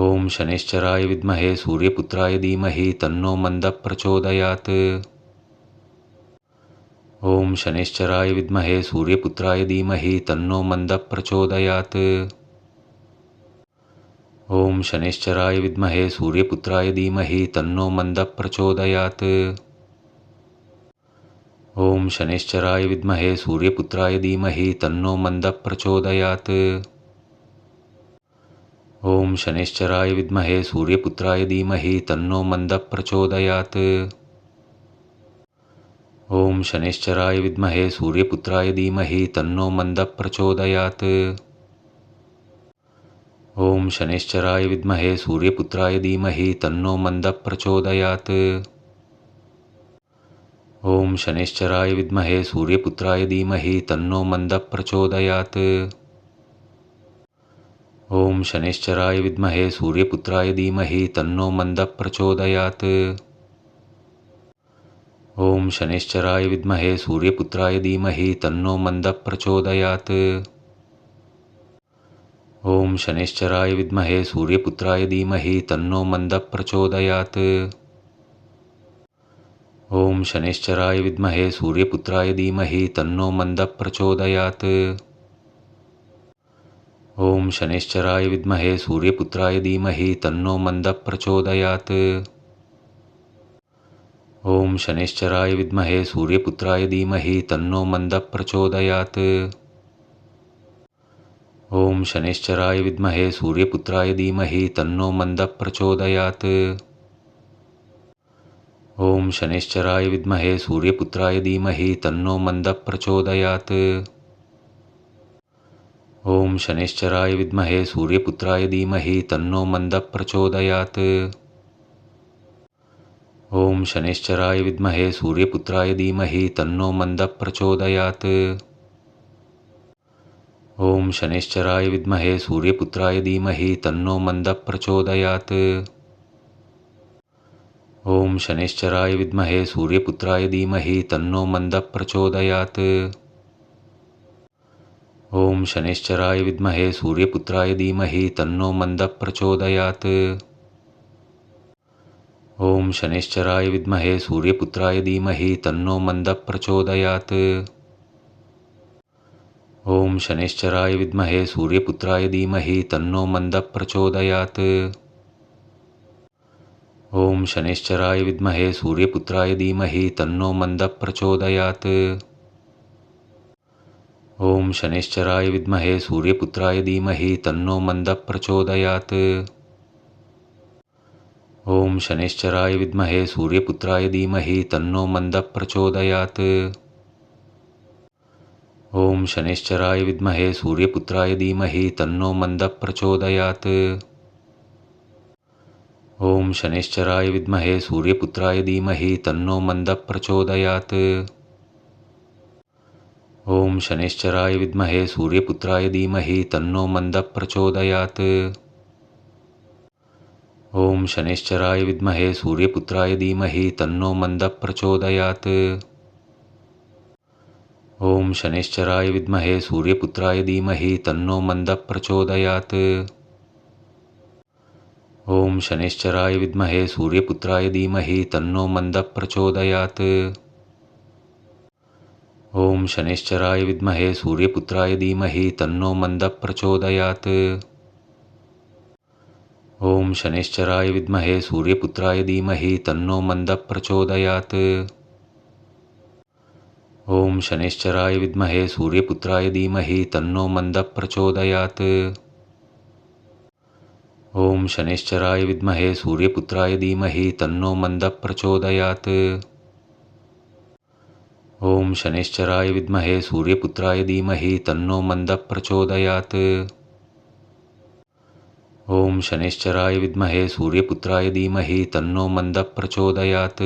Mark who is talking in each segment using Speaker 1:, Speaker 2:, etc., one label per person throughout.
Speaker 1: ॐ शनिश्चराय विद्महे सूर्यपुत्राय धीमहि तन्नो मन्दः प्रचोदयात् ॐ शनिश्चराय विद्महे सूर्यपुत्राय धीमहि तन्नो मन्दः प्रचोदयात् ॐ शनिश्चराय विद्महे सूर्यपुत्राय धीमहि तन्नो मन्दः प्रचोदयात् ॐ शनिश्चराय विद्महे सूर्यपुत्राय धीमहि तन्नो मन्दः प्रचोदयात् ॐ शनिश्चराय विद्महे सूर्यपुत्राय धीमहि तन्नो मन्दः प्रचोदयात् ॐ शनिश्चराय विद्महे सूर्यपुत्राय धीमहि तन्नो मन्दः प्रचोदयात् ॐ शनिश्चराय विद्महे सूर्यपुत्राय धीमहि तन्नो मन्दः प्रचोदयात् ॐ शनिश्चराय विद्महे सूर्यपुत्राय धीमहि तन्नो मन्दः प्रचोदयात् ॐ शनिश्चराय विद्महे सूर्यपुत्राय धीमहि तन्नो मन्दः प्रचोदयात् ॐ शनिश्चराय विद्महे सूर्यपुत्राय धीमहि तन्नो मन्दः प्रचोदयात् ॐ शनिश्चराय विद्महे सूर्यपुत्राय धीमहि तन्नो मन्दः प्रचोदयात् ॐ शनिश्चराय विद्महे सूर्यपुत्राय धीमहि तन्नो मन्दः प्रचोदयात् ॐ शनिश्चराय विद्महे सूर्यपुत्राय धीमहि तन्नो मन्दः प्रचोदयात् ॐ शनिश्चराय विद्महे सूर्यपुत्राय धीमहि तन्नो मन्दः प्रचोदयात् ॐ शनिश्चराय विद्महे सूर्यपुत्राय धीमहि तन्नो मन्दः प्रचोदयात् ॐ शनिश्चराय विद्महे सूर्यपुत्राय धीमहि तन्नो मन्दः प्रचोदयात् ॐ शनिश्चराय विद्महे सूर्यपुत्राय धीमहि तन्नो मन्दः प्रचोदयात् ॐ शनिश्चराय विद्महे सूर्यपुत्राय धीमहि तन्नो मन्दः प्रचोदयात् ॐ शनिश्चराय विद्महे सूर्यपुत्राय धीमहि तन्नो मन्दः प्रचोदयात् ॐ शनिश्चराय विद्महे सूर्यपुत्राय धीमहि तन्नो मन्दः प्रचोदयात् ॐ शनिश्चराय विद्महे सूर्यपुत्राय धीमहि तन्नो मन्दः प्रचोदयात् ॐ शनिश्चराय विद्महे सूर्यपुत्राय धीमहि तन्नो मन्दः प्रचोदयात् ॐ शनिश्चराय विद्महे सूर्यपुत्राय धीमहि तन्नो मन्दः प्रचोदयात् ॐ शनिश्चराय विद्महे सूर्यपुत्राय धीमहि तन्नो मन्दः प्रचोदयात् ॐ शनिश्चराय विद्महे सूर्यपुत्राय धीमहि तन्नो मन्दः प्रचोदयात् ॐ शनिश्चराय विद्महे सूर्यपुत्राय धीमहि तन्नो मन्दः प्रचोदयात् ॐ शनिश्चराय विद्महे सूर्यपुत्राय धीमहि तन्नो मन्दः प्रचोदयात् ॐ शनिश्चराय विद्महे सूर्यपुत्राय धीमहि तन्नो मन्दः प्रचोदयात् ॐ शनिश्चराय विद्महे सूर्यपुत्राय धीमहि तन्नो मन्दः प्रचोदयात्। ॐ शनिश्चराय विद्महे सूर्यपुत्राय धीमहि तन्नो मन्दः प्रचोदयात्। ॐ शनिश्चराय विद्महे सूर्यपुत्राय धीमहि तन्नो मन्दः प्रचोदयात्। ॐ शनिश्चराय विद्महे सूर्यपुत्राय धीमहि तन्नो मन्दः प्रचोदयात् ॐ शनिश्चराय विद्महे सूर्यपुत्राय धीमहि तन्नो मन्दः प्रचोदयात्। ॐ शनिश्चराय विद्महे सूर्यपुत्राय धीमहि तन्नो मन्दः प्रचोदयात्। ॐ शनिश्चराय विद्महे सूर्यपुत्राय धीमहि तन्नो मन्दः प्रचोदयात्। ॐ शनिश्चराय विद्महे सूर्यपुत्राय धीमहि तन्नो मन्दः प्रचोदयात् ॐ शनिश्चराय विद्महे सूर्यपुत्राय धीमहि तन्नो मन्दः प्रचोदयात् ॐ शनिश्चराय विद्महे सूर्यपुत्राय धीमहि तन्नो मन्दः प्रचोदयात्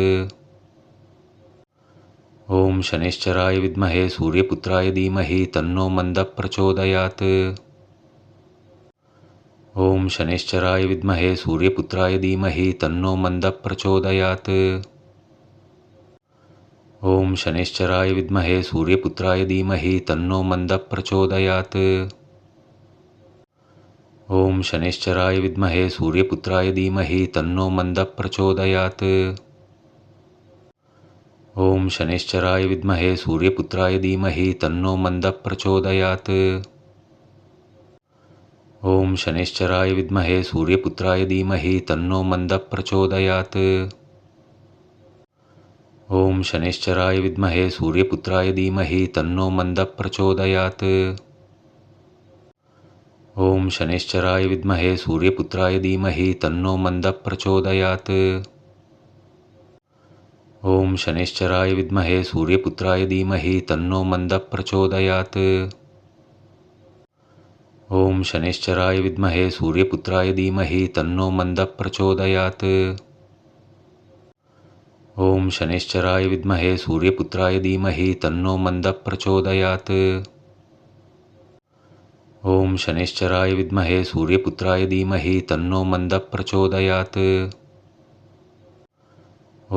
Speaker 1: ॐ शनिश्चराय विद्महे सूर्यपुत्राय धीमहि तन्नो मन्दः प्रचोदयात् ॐ शनिश्चराय विद्महे सूर्यपुत्राय धीमहि तन्नो मन्दः प्रचोदयात् ॐ शनिश्चराय विद्महे सूर्यपुत्राय धीमहि तन्नो मन्दः प्रचोदयात्। ॐ शनैश्चराय विद्महे सूर्यपुत्राय धीमहि तन्नो मन्दः प्रचोदयात्। ॐ शनैश्चराय विद्महे सूर्यपुत्राय धीमहि तन्नो मन्दः प्रचोदयात्। ॐ शनैश्चराय विद्महे सूर्यपुत्राय धीमहि तन्नो मन्दः प्रचोदयात् ॐ शनैश्चराय विद्महे सूर्यपुत्राय धीमहि तन्नो मन्दः प्रचोदयात् ॐ शनैश्चराय विद्महे सूर्यपुत्राय धीमहि तन्नो मन्दः प्रचोदयात् ॐ शनैश्चराय विद्महे सूर्यपुत्राय धीमहि तन्नो मन्दः प्रचोदयात् ॐ शनैश्चराय विद्महे सूर्यपुत्राय धीमहि तन्नो मन्दः प्रचोदयात् ॐ शनैश्चराय विद्महे सूर्यपुत्राय धीमहि तन्नो मन्दः प्रचोदयात् ॐ शनैश्चराय विद्महे सूर्यपुत्राय धीमहि तन्नो मन्दः प्रचोदयात्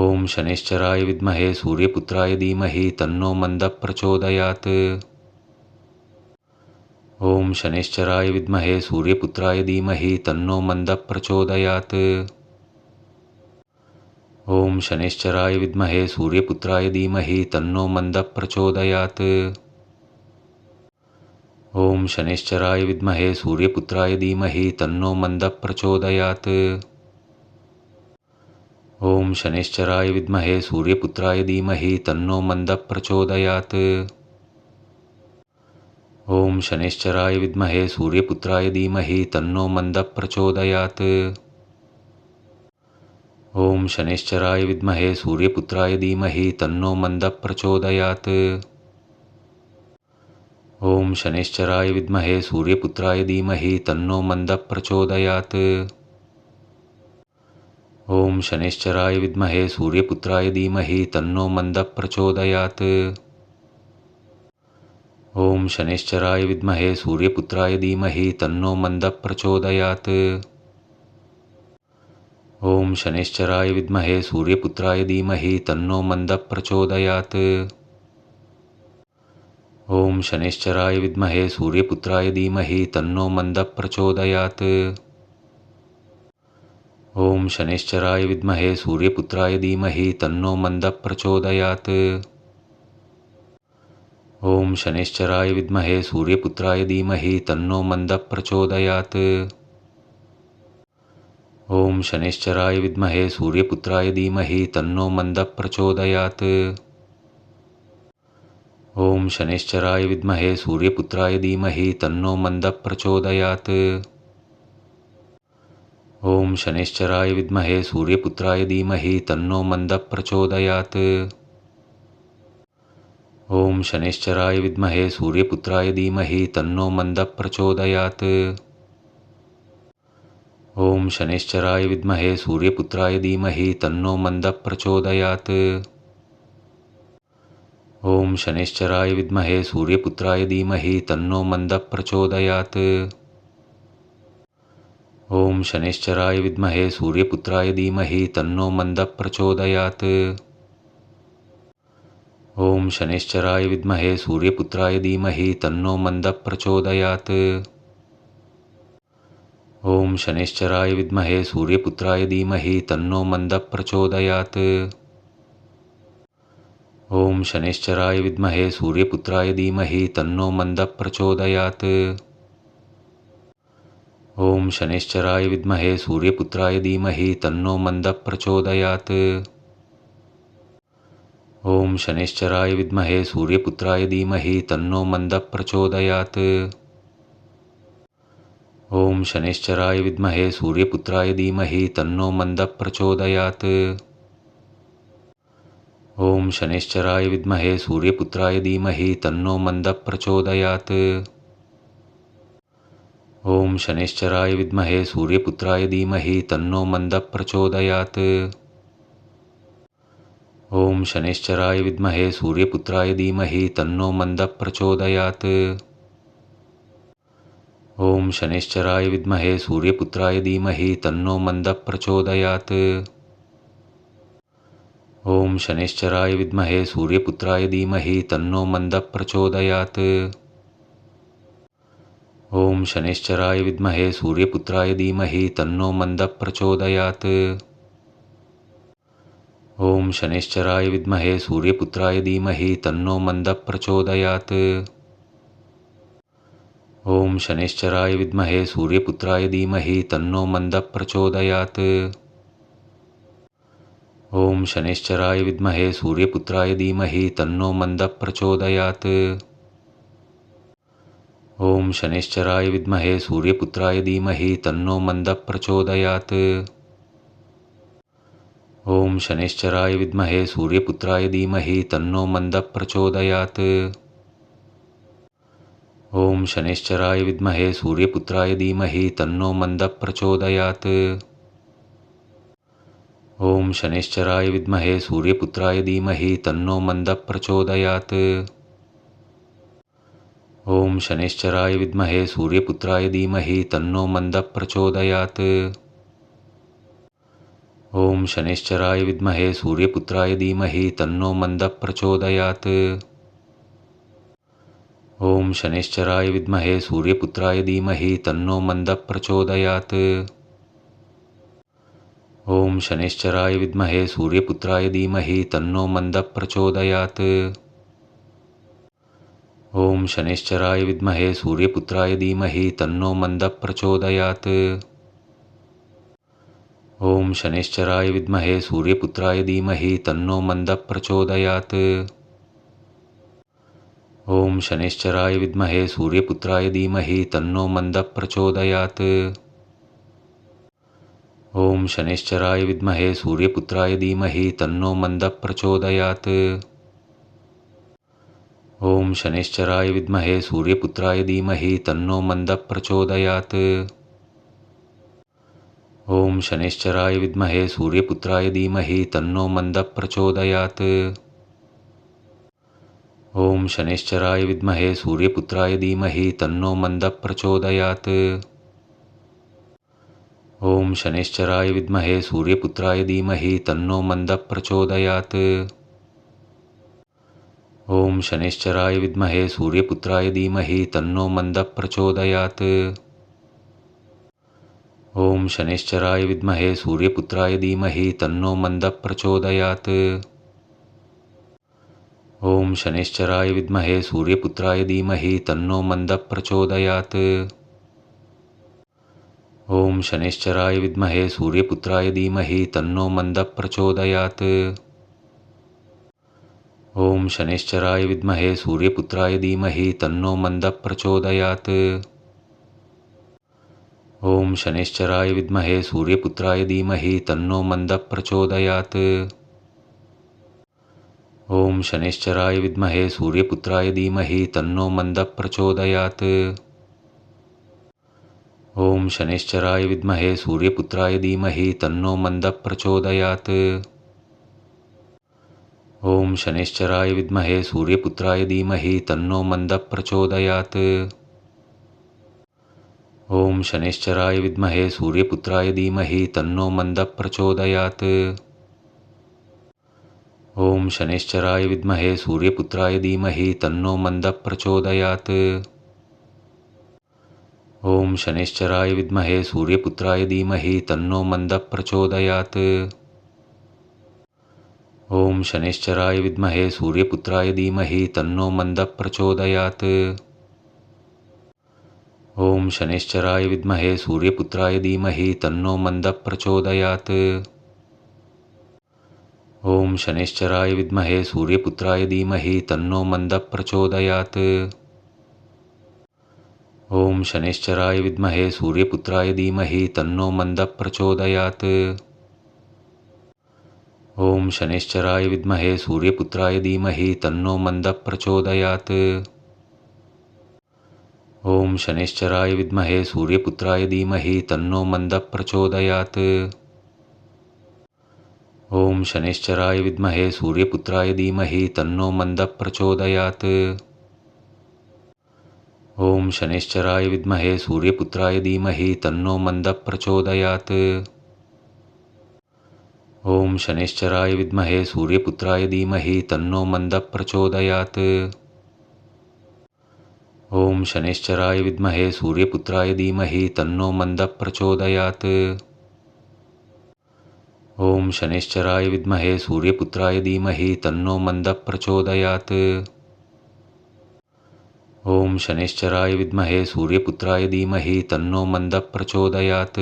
Speaker 1: ॐ शनैश्चराय विद्महे सूर्यपुत्राय धीमहि तन्नो मन्दः प्रचोदयात् ॐ शनैश्चराय विद्महे सूर्यपुत्राय धीमहि तन्नो मन्दः प्रचोदयात् ॐ शनैश्चराय विद्महे सूर्यपुत्राय धीमहि तन्नो मन्दः प्रचोदयात् ॐ शनैश्चराय विद्महे सूर्यपुत्राय धीमहि तन्नो मन्दः प्रचोदयात् ॐ शनैश्चराय विद्महे सूर्यपुत्राय धीमहि तन्नो मन्दः प्रचोदयात् ॐ शनैश्चराय विद्महे सूर्यपुत्राय धीमहि तन्नो मन्दः प्रचोदयात् ॐ शनैश्चराय विद्महे सूर्यपुत्राय धीमहि तन्नो मन्दः प्रचोदयात् ॐ शनैश्चराय विद्महे सूर्यपुत्राय धीमहि तन्नो मन्दः प्रचोदयात् ॐ शनैश्चराय विद्महे सूर्यपुत्राय धीमहि तन्नो मन्दः प्रचोदयात् ॐ शनैश्चराय विद्महे सूर्यपुत्राय धीमहि तन्नो मन्दः प्रचोदयात् ॐ शनैश्चराय विद्महे सूर्यपुत्राय धीमहि तन्नो मन्दः प्रचोदयात् ॐ शनैश्चराय विद्महे सूर्यपुत्राय धीमहि तन्नो मन्दः प्रचोदयात् ॐ शनैश्चराय विद्महे सूर्यपुत्राय धीमहि तन्नो मन्दः प्रचोदयात् ॐ शनैश्चराय विद्महे सूर्यपुत्राय धीमहि तन्नो मन्दः प्रचोदयात् ॐ शनैश्चराय विद्महे सूर्यपुत्राय धीमहि तन्नो मन्दः प्रचोदयात् ॐ शनैश्चराय विद्महे सूर्यपुत्राय धीमहि तन्नो मन्दः प्रचोदयात् ॐ शनैश्चराय विद्महे सूर्यपुत्राय धीमहि तन्नो मन्दः प्रचोदयात् ॐ शनैश्चराय विद्महे सूर्यपुत्राय धीमहि तन्नो मन्दः प्रचोदयात् ॐ शनैश्चराय विद्महे सूर्यपुत्राय धीमहि तन्नो मन्दः प्रचोदयात् ॐ शनैश्चराय विद्महे सूर्यपुत्राय धीमहि तन्नो मन्दः प्रचोदयात् ॐ शनैश्चराय विद्महे सूर्यपुत्राय धीमहि तन्नो मन्दः प्रचोदयात् ॐ शनैश्चराय विद्महे सूर्यपुत्राय धीमहि तन्नो मन्दः प्रचोदयात् ॐ शनैश्चराय विद्महे सूर्यपुत्राय धीमहि तन्नो मन्दः प्रचोदयात्। ॐ शनैश्चराय विद्महे सूर्यपुत्राय धीमहि तन्नो मन्दः प्रचोदयात्। ॐ शनैश्चराय विद्महे सूर्यपुत्राय धीमहि तन्नो मन्दः प्रचोदयात्। ॐ शनैश्चराय विद्महे सूर्यपुत्राय धीमहि तन्नो मन्दः प्रचोदयात् ॐ शनैश्चराय विद्महे सूर्यपुत्राय धीमहि तन्नो मन्दः प्रचोदयात् ॐ शनैश्चराय विद्महे सूर्यपुत्राय धीमहि तन्नो मन्दः प्रचोदयात् ॐ शनैश्चराय विद्महे सूर्यपुत्राय धीमहि तन्नो मन्दः प्रचोदयात् ॐ शनैश्चराय विद्महे सूर्यपुत्राय धीमहि तन्नो मन्दः प्रचोदयात् ॐ शनैश्चराय विद्महे सूर्यपुत्राय धीमहि तन्नो मन्दः प्रचोदयात् ॐ शनैश्चराय विद्महे सूर्यपुत्राय धीमहि तन्नो मन्दः प्रचोदयात् ॐ शनैश्चराय विद्महे सूर्यपुत्राय धीमहि तन्नो मन्दः प्रचोदयात् ॐ शनैश्चराय विद्महे सूर्यपुत्राय धीमहि तन्नो मन्दः प्रचोदयात् ॐ शनैश्चराय विद्महे सूर्यपुत्राय धीमहि तन्नो मन्दः प्रचोदयात् ॐ शनैश्चराय विद्महे सूर्यपुत्राय धीमहि तन्नो मन्दः प्रचोदयात् ॐ शनैश्चराय विद्महे सूर्यपुत्राय धीमहि तन्नो मन्दः प्रचोदयात् ॐ शनैश्चराय विद्महे सूर्यपुत्राय धीमहि तन्नो मन्दः प्रचोदयात् ॐ शनैश्चराय विद्महे सूर्यपुत्राय धीमहि तन्नो मन्दः प्रचोदयात् ॐ शनैश्चराय विद्महे सूर्यपुत्राय धीमहि तन्नो मन्दः प्रचोदयात् ॐ शनैश्चराय विद्महे सूर्यपुत्राय धीमहि तन्नो मन्दः प्रचोदयात् ॐ शनैश्चराय विद्महे सूर्यपुत्राय धीमहि तन्नो मन्दः प्रचोदयात् ॐ शनैश्चराय विद्महे सूर्यपुत्राय धीमहि तन्नो मन्दः प्रचोदयात् ॐ शनैश्चराय विद्महे सूर्यपुत्राय धीमहि तन्नो मन्दः प्रचोदयात् ॐ शनैश्चराय विद्महे सूर्यपुत्राय धीमहि तन्नो मन्दः प्रचोदयात् ॐ शनैश्चराय विद्महे सूर्यपुत्राय धीमहि तन्नो मन्दः प्रचोदयात् ॐ शनैश्चराय विद्महे सूर्यपुत्राय धीमहि तन्नो मन्दः प्रचोदयात् ॐ शनैश्चराय विद्महे सूर्यपुत्राय धीमहि तन्नो मन्दः प्रचोदयात् ॐ शनैश्चराय विद्महे सूर्यपुत्राय धीमहि तन्नो मन्दः प्रचोदयात् ॐ शनैश्चराय विद्महे सूर्यपुत्राय धीमहि तन्नो मन्दः प्रचोदयात् ॐ शनैश्चराय विद्महे सूर्यपुत्राय धीमहि तन्नो मन्दः प्रचोदयात् ॐ शनैश्चराय विद्महे सूर्यपुत्राय धीमहि तन्नो मन्दः प्रचोदयात् ॐ शनैश्चराय विद्महे सूर्यपुत्राय धीमहि तन्नो मन्दः प्रचोदयात् ॐ शनैश्चराय विद्महे सूर्यपुत्राय धीमहि तन्नो मन्दः प्रचोदयात् ॐ शनैश्चराय विद्महे सूर्यपुत्राय धीमहि तन्नो मन्दः प्रचोदयात् ॐ शनैश्चराय विद्महे सूर्यपुत्राय धीमहि तन्नो मन्दः प्रचोदयात् ॐ शनैश्चराय विद्महे सूर्यपुत्राय धीमहि तन्नो मन्दः प्रचोदयात् ॐ शनैश्चराय विद्महे सूर्यपुत्राय धीमहि तन्नो मन्दः प्रचोदयात् ॐ शनैश्चराय विद्महे सूर्यपुत्राय धीमहि तन्नो मन्दः प्रचोदयात् ॐ शनैश्चराय विद्महे सूर्यपुत्राय धीमहि तन्नो मन्दः प्रचोदयात् ॐ शनैश्चराय विद्महे सूर्यपुत्राय धीमहि तन्नो मन्दः प्रचोदयात् ॐ शनैश्चराय विद्महे सूर्यपुत्राय धीमहि तन्नो मन्दः प्रचोदयात् ॐ शनैश्चराय विद्महे सूर्यपुत्राय धीमहि तन्नो मन्दः प्रचोदयात् ॐ शनैश्चराय विद्महे सूर्यपुत्राय धीमहि तन्नो मन्दः प्रचोदयात् ॐ शनैश्चराय विद्महे सूर्यपुत्राय धीमहि तन्नो मन्दः प्रचोदयात् ॐ शनैश्चराय विद्महे सूर्यपुत्राय धीमहि तन्नो मन्दः प्रचोदयात् ॐ शनैश्चराय विद्महे सूर्यपुत्राय धीमहि तन्नो मन्दः प्रचोदयात् ॐ शनैश्चराय विद्महे सूर्यपुत्राय धीमहि तन्नो मन्दः प्रचोदयात् ॐ शनैश्चराय विद्महे सूर्यपुत्राय धीमहि तन्नो मन्दः प्रचोदयात् ॐ शनैश्चराय विद्महे सूर्यपुत्राय धीमहि तन्नो मन्दः प्रचोदयात् ॐ शनैश्चराय विद्महे सूर्यपुत्राय धीमहि तन्नो मन्दः प्रचोदयात्। ॐ शनैश्चराय विद्महे सूर्यपुत्राय धीमहि तन्नो मन्दः प्रचोदयात्। ॐ शनैश्चराय विद्महे सूर्यपुत्राय धीमहि तन्नो मन्दः प्रचोदयात्। ॐ शनैश्चराय विद्महे सूर्यपुत्राय धीमहि तन्नो मन्दः प्रचोदयात् ॐ शनैश्चराय विद्महे सूर्यपुत्राय धीमहि तन्नो मन्दः प्रचोदयात् ॐ शनैश्चराय विद्महे सूर्यपुत्राय धीमहि तन्नो मन्दः प्रचोदयात्